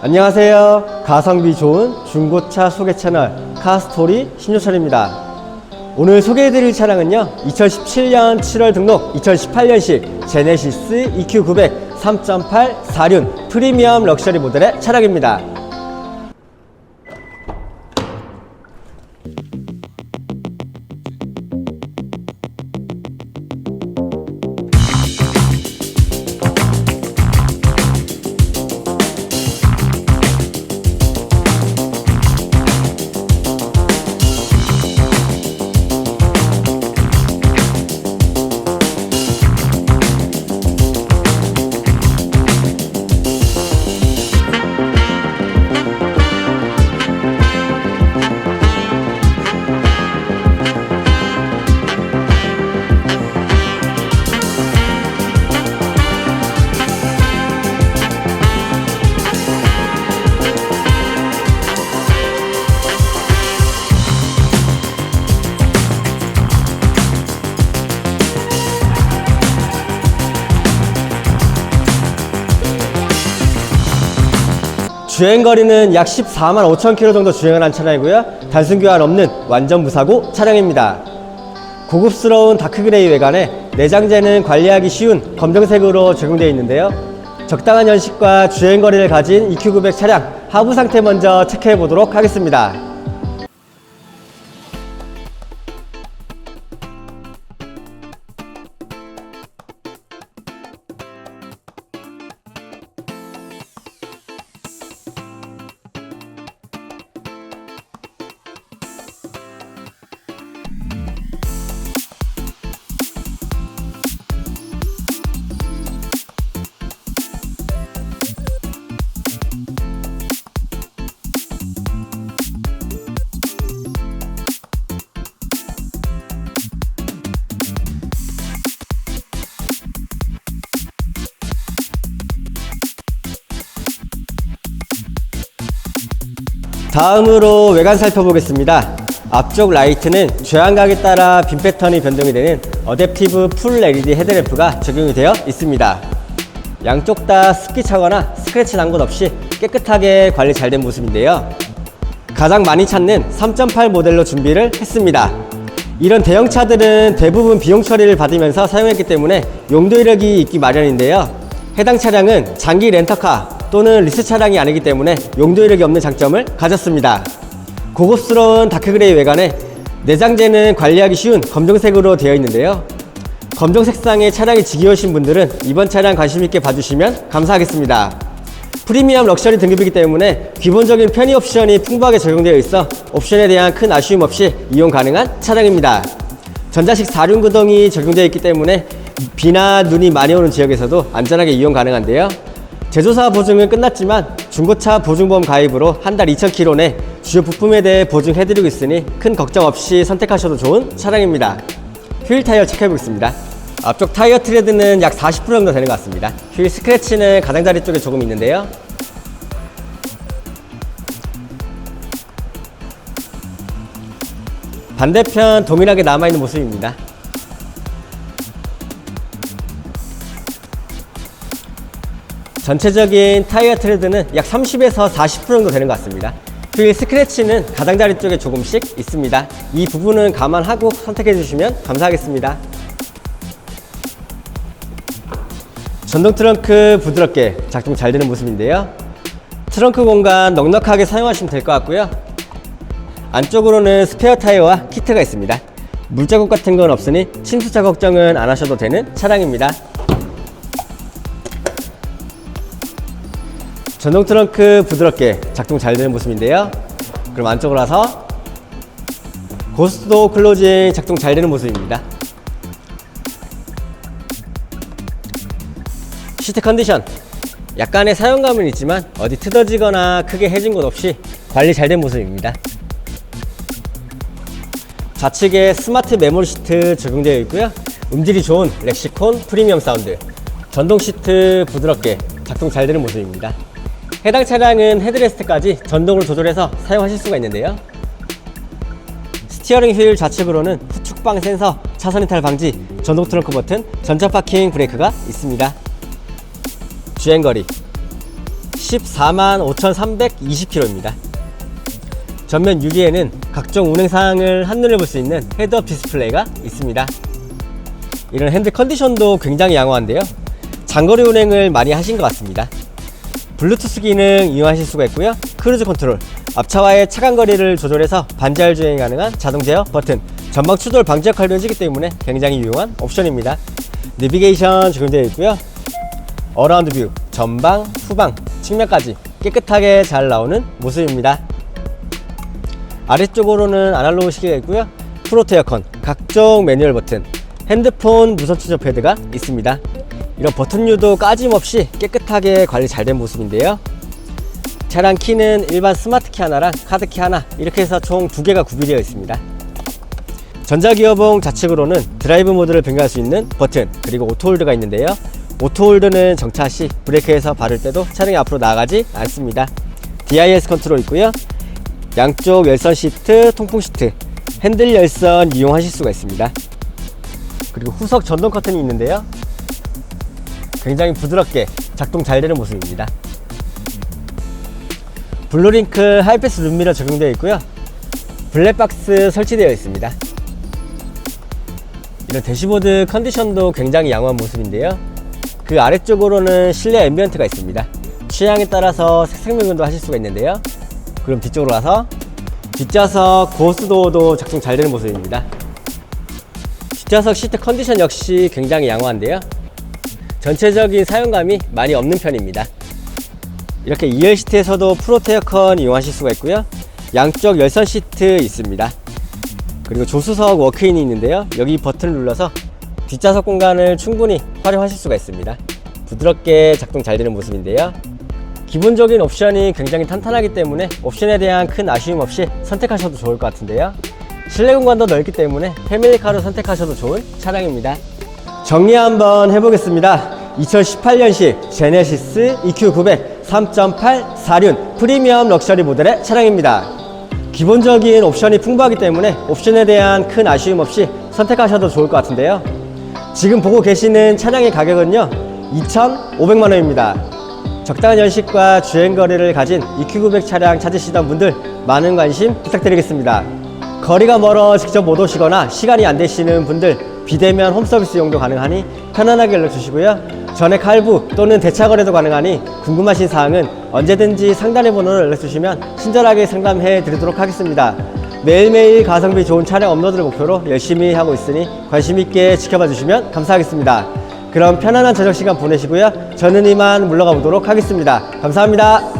안녕하세요. 가성비 좋은 중고차 소개 채널 카스토리 신효철입니다. 오늘 소개해드릴 차량은요, 2017년 7월 등록, 2018년식 제네시스 EQ900 3.8 4륜 프리미엄 럭셔리 모델의 차량입니다. 주행 거리는 약 14만 5천 킬로 정도 주행을 한 차량이고요. 단순 교환 없는 완전 무사고 차량입니다. 고급스러운 다크그레이 외관에 내장재는 관리하기 쉬운 검정색으로 적용되어 있는데요. 적당한 연식과 주행 거리를 가진 EQ900 차량 하부 상태 먼저 체크해 보도록 하겠습니다. 다음으로 외관 살펴보겠습니다. 앞쪽 라이트는 주행각에 따라 빔 패턴이 변동이 되는 어댑티브 풀 LED 헤드램프가 적용이 되어 있습니다. 양쪽 다 습기 차거나 스크래치 난것 없이 깨끗하게 관리 잘 된 모습인데요. 가장 많이 찾는 3.8 모델로 준비를 했습니다. 이런 대형차들은 대부분 비용 처리를 받으면서 사용했기 때문에 용도 이력이 있기 마련인데요. 해당 차량은 장기 렌터카 또는 리스 차량이 아니기 때문에 용도 이력이 없는 장점을 가졌습니다. 고급스러운 다크그레이 외관에 내장재는 관리하기 쉬운 검정색으로 되어 있는데요. 검정 색상의 차량이 지겨우신 분들은 이번 차량 관심 있게 봐주시면 감사하겠습니다. 프리미엄 럭셔리 등급이기 때문에 기본적인 편의 옵션이 풍부하게 적용되어 있어 옵션에 대한 큰 아쉬움 없이 이용 가능한 차량입니다. 전자식 4륜 구동이 적용되어 있기 때문에 비나 눈이 많이 오는 지역에서도 안전하게 이용 가능한데요. 제조사 보증은 끝났지만 중고차 보증보험 가입으로 한 달 2,000km 내 주요 부품에 대해 보증해드리고 있으니 큰 걱정 없이 선택하셔도 좋은 차량입니다. 휠 타이어 체크해 보겠습니다. 앞쪽 타이어 트레드는 약 40% 정도 되는 것 같습니다. 휠 스크래치는 가장자리 쪽에 조금 있는데요. 반대편 동일하게 남아있는 모습입니다. 전체적인 타이어 트레드는 약 30에서 40% 정도 되는 것 같습니다. 휠 스크래치는 가장자리 쪽에 조금씩 있습니다. 이 부분은 감안하고 선택해 주시면 감사하겠습니다. 전동 트렁크 부드럽게 작동 잘 되는 모습인데요. 트렁크 공간 넉넉하게 사용하시면 될 것 같고요. 안쪽으로는 스페어 타이어와 키트가 있습니다. 물자국 같은 건 없으니 침수차 걱정은 안 하셔도 되는 차량입니다. 전동 트렁크 부드럽게 작동 잘 되는 모습인데요. 그럼 안쪽으로 와서 고스트도 클로징 작동 잘 되는 모습입니다. 시트 컨디션 약간의 사용감은 있지만 어디 트어지거나 크게 해진 곳 없이 관리 잘 된 모습입니다. 좌측에 스마트 메모리 시트 적용되어 있고요. 음질이 좋은 렉시콘 프리미엄 사운드 전동 시트 부드럽게 작동 잘 되는 모습입니다. 해당 차량은 헤드레스트까지 전동으로 조절해서 사용하실 수가 있는데요. 스티어링 휠 좌측으로는 후축방 센서, 차선 이탈 방지, 전동 트렁크 버튼, 전자 파킹 브레이크가 있습니다. 주행거리 14만 5,320km입니다. 전면 유리에는 각종 운행 사항을 한눈에 볼 수 있는 헤드업 디스플레이가 있습니다. 이런 핸드 컨디션도 굉장히 양호한데요. 장거리 운행을 많이 하신 것 같습니다. 블루투스 기능 이용하실 수가 있고요. 크루즈 컨트롤, 앞차와의 차간 거리를 조절해서 반자율 주행 가능한 자동 제어 버튼, 전방 추돌 방지 역할도 해주기 때문에 굉장히 유용한 옵션입니다. 내비게이션 적용되어 있고요. 어라운드 뷰, 전방, 후방, 측면까지 깨끗하게 잘 나오는 모습입니다. 아래쪽으로는 아날로그 시계가 있고요. 프로트 에어컨, 각종 매뉴얼 버튼, 핸드폰 무선 충전 패드가 있습니다. 이런 버튼류도 까짐없이 깨끗하게 관리 잘 된 모습인데요. 차량 키는 일반 스마트 키 하나랑 카드 키 하나 이렇게 해서 총 두 개가 구비되어 있습니다. 전자기어봉 좌측으로는 드라이브 모드를 변경할 수 있는 버튼 그리고 오토홀드가 있는데요. 오토홀드는 정차 시 브레이크에서 바를 때도 차량이 앞으로 나가지 않습니다. DIS 컨트롤 있고요. 양쪽 열선 시트, 통풍 시트, 핸들 열선 이용하실 수가 있습니다. 그리고 후석 전동 커튼이 있는데요. 굉장히 부드럽게 작동 잘 되는 모습입니다. 블루링크 하이패스 룸미러 적용되어 있고요. 블랙박스 설치되어 있습니다. 이런 대시보드 컨디션도 굉장히 양호한 모습인데요. 그 아래쪽으로는 실내 앰비언트가 있습니다. 취향에 따라서 색색 명령도 하실 수가 있는데요. 그럼 뒤쪽으로 가서 뒷좌석 고스도어도 작동 잘 되는 모습입니다. 뒷좌석 시트 컨디션 역시 굉장히 양호한데요. 전체적인 사용감이 많이 없는 편입니다. 이렇게 2열 시트에서도 프로테 에어컨 이용하실 수가 있고요. 양쪽 열선 시트 있습니다. 그리고 조수석 워크인이 있는데요. 여기 버튼을 눌러서 뒷좌석 공간을 충분히 활용하실 수가 있습니다. 부드럽게 작동 잘 되는 모습인데요. 기본적인 옵션이 굉장히 탄탄하기 때문에 옵션에 대한 큰 아쉬움 없이 선택하셔도 좋을 것 같은데요. 실내 공간도 넓기 때문에 패밀리카로 선택하셔도 좋은 차량입니다. 정리 한번 해보겠습니다. 2018년식 제네시스 EQ900 3.8 4륜 프리미엄 럭셔리 모델의 차량입니다. 기본적인 옵션이 풍부하기 때문에 옵션에 대한 큰 아쉬움 없이 선택하셔도 좋을 것 같은데요. 지금 보고 계시는 차량의 가격은요, 2,500만 원입니다. 적당한 연식과 주행 거리를 가진 EQ900 차량 찾으시던 분들 많은 관심 부탁드리겠습니다. 거리가 멀어 직접 못 오시거나 시간이 안 되시는 분들 비대면 홈서비스 이용도 가능하니 편안하게 연락 주시고요. 전액 할부 또는 대차 거래도 가능하니 궁금하신 사항은 언제든지 상단의 번호로 연락 주시면 친절하게 상담해 드리도록 하겠습니다. 매일매일 가성비 좋은 차량 업로드를 목표로 열심히 하고 있으니 관심 있게 지켜봐 주시면 감사하겠습니다. 그럼 편안한 저녁 시간 보내시고요. 저는 이만 물러가 보도록 하겠습니다. 감사합니다.